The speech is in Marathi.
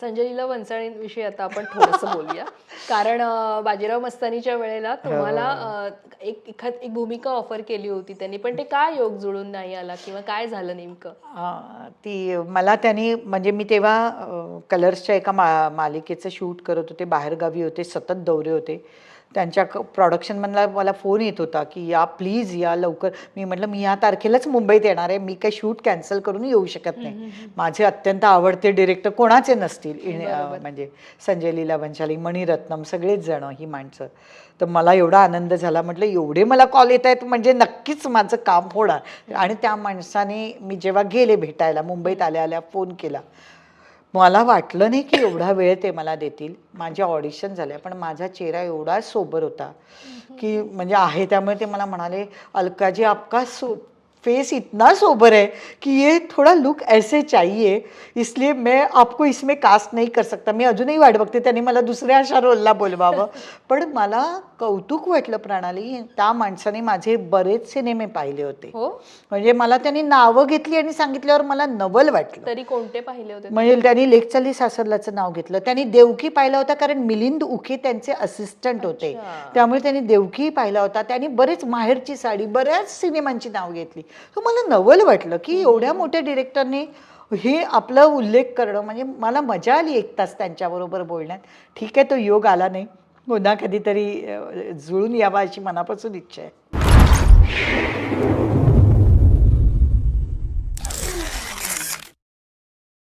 संजय लीला वंसाळींविषयी आता आपण थोडंसं बोलूया. कारण बाजीराव मस्तानीच्या वेळेला तुम्हाला अं, एक एखाद एक भूमिका ऑफर केली होती त्यांनी. पण ते काय योग जुळून नाही आला किंवा काय झालं नेमकं? ती मला त्यांनी म्हणजे मी तेव्हा कलर्सच्या एका मा मालिकेचं शूट करत होते. बाहेरगावी होते सतत दौरे होते. त्यांच्या प्रोडक्शनमधला मला फोन येत होता की या प्लीज या लवकर. मी म्हटलं मी या तारखेलाच मुंबईत येणार आहे. मी काही शूट कॅन्सल करून येऊ शकत नाही. माझे अत्यंत आवडते डिरेक्टर कोणाचे नसतील? म्हणजे संजय लीला बंचाली मणिरत्नम सगळेच जण ही माणसं. तर मला एवढा आनंद झाला. म्हटलं एवढे मला कॉल येत आहेत म्हणजे नक्कीच माझं काम होणार. आणि त्या माणसाने मी जेव्हा गेले भेटायला मुंबईत आल्या आल्या फोन केला. मला वाटलं नाही की एवढा वेळ ते मला देतील. माझ्या ऑडिशन झाल्या पण माझा चेहरा एवढा सोबर होता की म्हणजे आहे त्यामुळे ते मला म्हणाले अलकाजी आपका सो फेस इतना सोबर है कि ये थोड़ा लुक ऐसे चाहिए इसलिए मैं आपको इसमें कास्ट नहीं कर सकता। मी अजूनही वाट बघते त्यांनी मला दुसऱ्या अशा रोलला बोलवावं. पण मला कौतुक वाटलं प्रणाली त्या माणसाने माझे बरेच सिनेमे पाहिले होते. हो? म्हणजे मला त्यांनी नावं घेतली आणि सांगितल्यावर मला नवल वाटलं. तरी कोणते पाहिले होते? म्हणजे त्यांनी लेखचाली सासरलाचं नाव घेतलं. त्यांनी देवकी पाहिला होता कारण मिलिंद उखे त्यांचे असिस्टंट होते. अच्छा. त्यामुळे त्यांनी देवकी पाहिला होता. त्यांनी बरेच माहेरची साडी बऱ्याच सिनेमांची नाव घेतली. तर मला नवल वाटलं की एवढ्या मोठ्या डिरेक्टरने हे आपलं उल्लेख करणं म्हणजे मला मजा आली एक तास त्यांच्याबरोबर बोलण्यात. ठीक आहे तो योग आला नाही. पुन्हा कधीतरी जुळून यावा अशी मनापासून इच्छा आहे.